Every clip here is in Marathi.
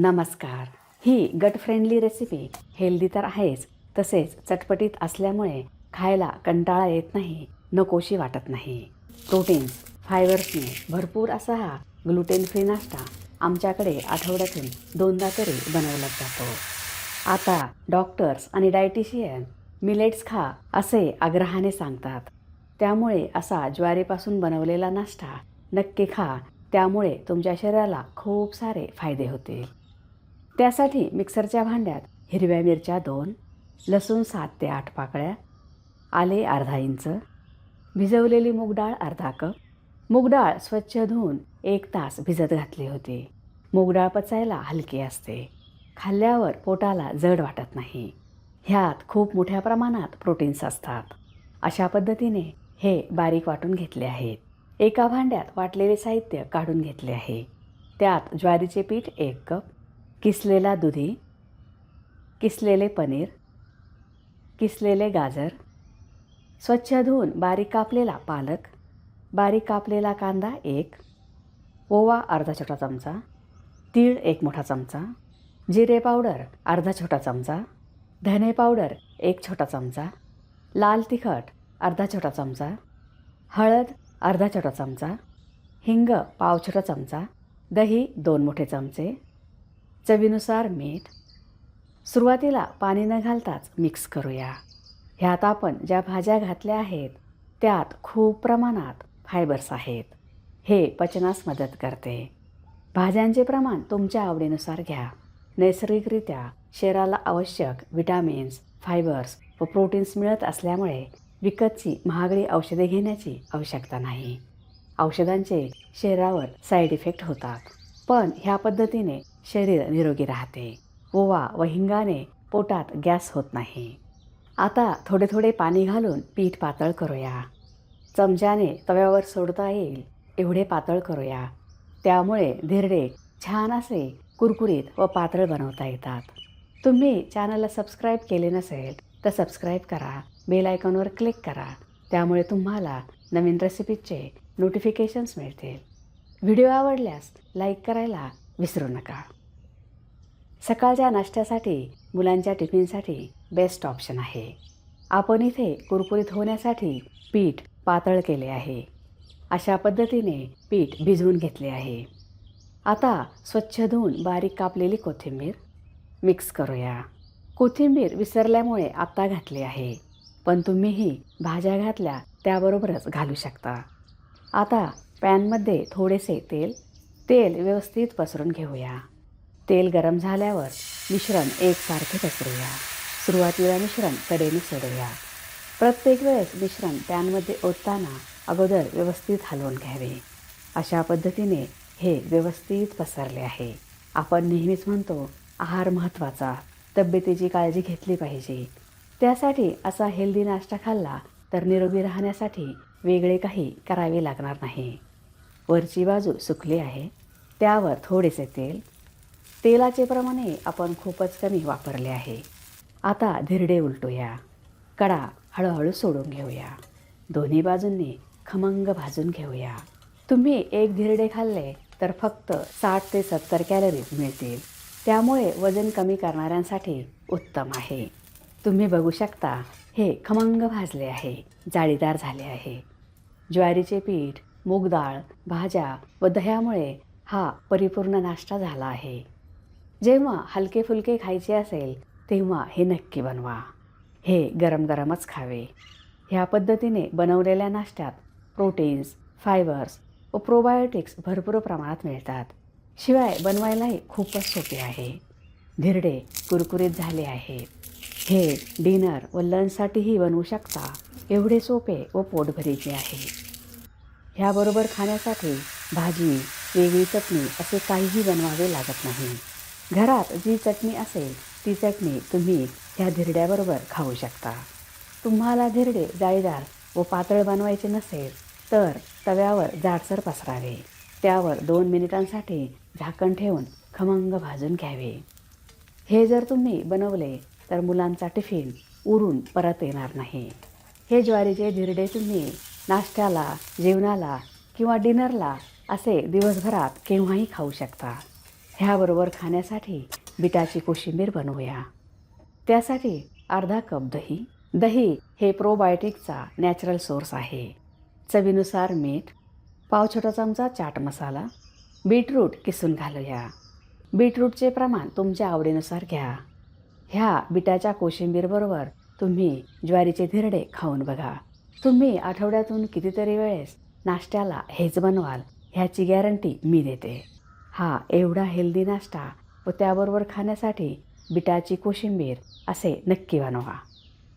नमस्कार. ही गट फ्रेंडली रेसिपी हेल्दी तर आहेच तसेच चटपटीत असल्यामुळे खायला कंटाळा येत नाही नकोशी वाटत नाही. प्रोटीन्स फायबर्सने भरपूर असा हा ग्लुटेन फ्री नाश्ता आमच्याकडे आठवड्यातून दोनदा तरी बनवला जातो. आता डॉक्टर्स आणि डायटिशियन मिलेट्स खा असे आग्रहाने सांगतात. त्यामुळे असा ज्वारीपासून बनवलेला नाश्ता नक्की खा त्यामुळे तुमच्या शरीराला खूप सारे फायदे होतील. त्यासाठी मिक्सरच्या भांड्यात हिरव्या मिरच्या दोन लसूण सात ते आठ पाकळ्या आले अर्धा इंच भिजवलेली मूगडाळ अर्धा कप. मूगडाळ स्वच्छ धुवून एक तास भिजत घातली होती. मूगडाळ पचायला हलकी असते. खाल्ल्यावर पोटाला जड वाटत नाही. ह्यात खूप मोठ्या प्रमाणात प्रोटीन्स असतात. अशा पद्धतीने हे बारीक वाटून घेतले आहेत. एका भांड्यात वाटलेले साहित्य काढून घेतले आहे. त्यात ज्वारीचे पीठ एक कप किसलेला दुधी किसलेले पनीर किसलेले गाजर स्वच्छ धुवून बारीक कापलेला पालक बारीक कापलेला कांदा एक ओवा अर्धा छोटा चमचा तीळ एक मोठा चमचा जिरे पावडर अर्धा छोटा चमचा धने पावडर एक छोटा चमचा लाल तिखट अर्धा छोटा चमचा हळद अर्धा छोटा चमचा हिंग पाव छोटा चमचा दही दोन मोठे चमचे चवीनुसार मीठ. सुरुवातीला पाणी न घालताच मिक्स करूया. ह्यात आपण ज्या भाज्या घातल्या आहेत त्यात खूप प्रमाणात फायबर्स आहेत. हे पचनास मदत करते. भाज्यांचे प्रमाण तुमच्या आवडीनुसार घ्या. नैसर्गिकरित्या शरीराला आवश्यक विटॅमिन्स फायबर्स व प्रोटीन्स मिळत असल्यामुळे विकतची महागडी औषधे घेण्याची आवश्यकता नाही. औषधांचे शरीरावर साईड इफेक्ट होतात. पण ह्या पद्धतीने शरीर निरोगी राहते. ओवा व हिंगाने पोटात गॅस होत नाही. आता थोडे थोडे पाणी घालून पीठ पातळ करूया. चमच्याने तव्यावर सोडता येईल एवढे पातळ करूया. त्यामुळे धिरडे छान असे कुरकुरीत व पातळ बनवता येतात. तुम्ही चॅनलला सबस्क्राईब केले नसेल तर सबस्क्राईब करा बेल आयकॉनवर क्लिक करा. त्यामुळे तुम्हाला नवीन रेसिपीचे नोटिफिकेशन्स मिळतील. व्हिडिओ आवडल्यास लाईक करायला विसरू नका. सकाळच्या नाश्त्यासाठी मुलांच्या टिफिनसाठी बेस्ट ऑप्शन आहे. आपण इथे कुरकुरीत होण्यासाठी पीठ पातळ केले आहे. अशा पद्धतीने पीठ भिजवून घेतले आहे. आता स्वच्छ धुवून बारीक कापलेली कोथिंबीर मिक्स करूया. कोथिंबीर विसरल्यामुळे आत्ता घातली आहे पण तुम्हीही भाज्या घातल्या त्याबरोबरच घालू शकता. आता पॅनमध्ये थोडेसे तेल तेल व्यवस्थित पसरून घेऊया. तेल गरम झाल्यावर मिश्रण एकसारखे पसरूया. सुरुवातीला मिश्रण कडेने सोडूया. प्रत्येक वेळेस मिश्रण पॅनमध्ये ओतताना अगोदर व्यवस्थित हलवून घ्यावे. अशा पद्धतीने हे व्यवस्थित पसरले आहे. आपण नेहमीच म्हणतो आहार महत्त्वाचा. तब्येतीची काळजी घेतली पाहिजे. त्यासाठी असा हेल्दी नाश्ता खाल्ला तर निरोगी राहण्यासाठी वेगळे काही करावे लागणार नाही. वरची बाजू सुकली आहे. त्यावर थोडेसे तेल तेलाचे प्रमाणे आपण खूपच कमी वापरले आहे. आता धिरडे उलटूया. कडा हळूहळू सोडून घेऊया. दोन्ही बाजूंनी खमंग भाजून घेऊया. तुम्ही एक धिरडे खाल्ले तर फक्त साठ ते सत्तर कॅलरीज मिळतील. त्यामुळे वजन कमी करणाऱ्यांसाठी उत्तम आहे. तुम्ही बघू शकता हे खमंग भाजले आहे जाळीदार झाले आहे. ज्वारीचे पीठ मूग डाळ भाज्या व दह्यामुळे हा परिपूर्ण नाश्ता झाला आहे. जेव्हा हलके फुलके खायचे असेल तेव्हा हे नक्की बनवा. हे गरम गरमच खावे. ह्या पद्धतीने बनवलेल्या नाश्त्यात प्रोटीन्स फायबर्स व प्रोबायोटिक्स भरपूर प्रमाणात मिळतात. शिवाय बनवायलाही खूपच सोपे आहे. धिरडे कुरकुरीत झाले आहेत. हे डिनर व लंचसाठीही बनवू शकता. एवढे सोपे व पोटभरीचे आहे. ह्याबरोबर खाण्यासाठी भाजी वेगळी चटणी असे काहीही बनवावे लागत नाही. घरात जी चटणी असेल ती चटणी तुम्ही ह्या धिरड्याबरोबर खाऊ शकता. तुम्हाला धिरडे जाळीदार व पातळ बनवायचे नसेल तर तव्यावर जाडसर पसरावे. त्यावर दोन मिनिटांसाठी झाकण ठेवून खमंग भाजून घ्यावे. हे जर तुम्ही बनवले तर मुलांचा टिफिन उरून परत येणार नाही. हे ज्वारीचे धिरडे तुम्ही नाश्त्याला जेवणाला किंवा डिनरला असे दिवसभरात केव्हाही खाऊ शकता. ह्याबरोबर खाण्यासाठी बिटाची कोशिंबीर बनवूया. त्यासाठी अर्धा कप दही. दही हे प्रोबायोटिकचा नॅचरल सोर्स आहे. चवीनुसार मीठ पाव छोटा चमचा चाट मसाला बीटरूट किसून घालूया. बीटरूटचे प्रमाण तुमच्या आवडीनुसार घ्या. ह्या बिटाच्या कोशिंबीरबरोबर तुम्ही ज्वारीचे धिरडे खाऊन बघा. तुम्ही आठवड्यातून कितीतरी वेळेस नाश्त्याला हेच बनवाल ह्याची गॅरंटी मी देते. हा एवढा हेल्दी नाश्ता व त्याबरोबर खाण्यासाठी बिटाची कोशिंबीर असे नक्की बनवा.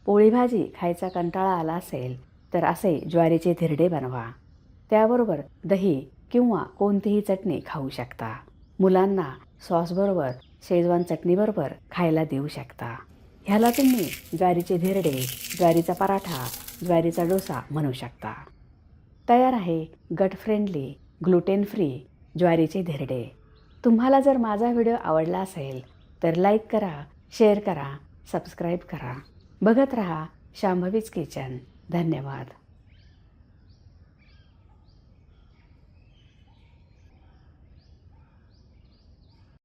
पोळी भाजी खायचा कंटाळा आला असेल तर असे ज्वारीचे धिरडे बनवा. त्याबरोबर दही किंवा कोणतीही चटणी खाऊ शकता. मुलांना सॉसबरोबर शेजवान चटणीबरोबर खायला देऊ शकता. ह्याला तुम्ही ज्वारीचे धिरडे ज्वारीचा पराठा ज्वारीचा डोसा म्हणू शकता. तयार आहे गट फ्रेंडली ग्लुटेन फ्री ज्वारीचे धिरडे. तुम्हाला जर माझा व्हिडिओ आवडला असेल तर लाईक करा शेअर करा सबस्क्राईब करा. बघत रहा शांभवीच किचन. धन्यवाद.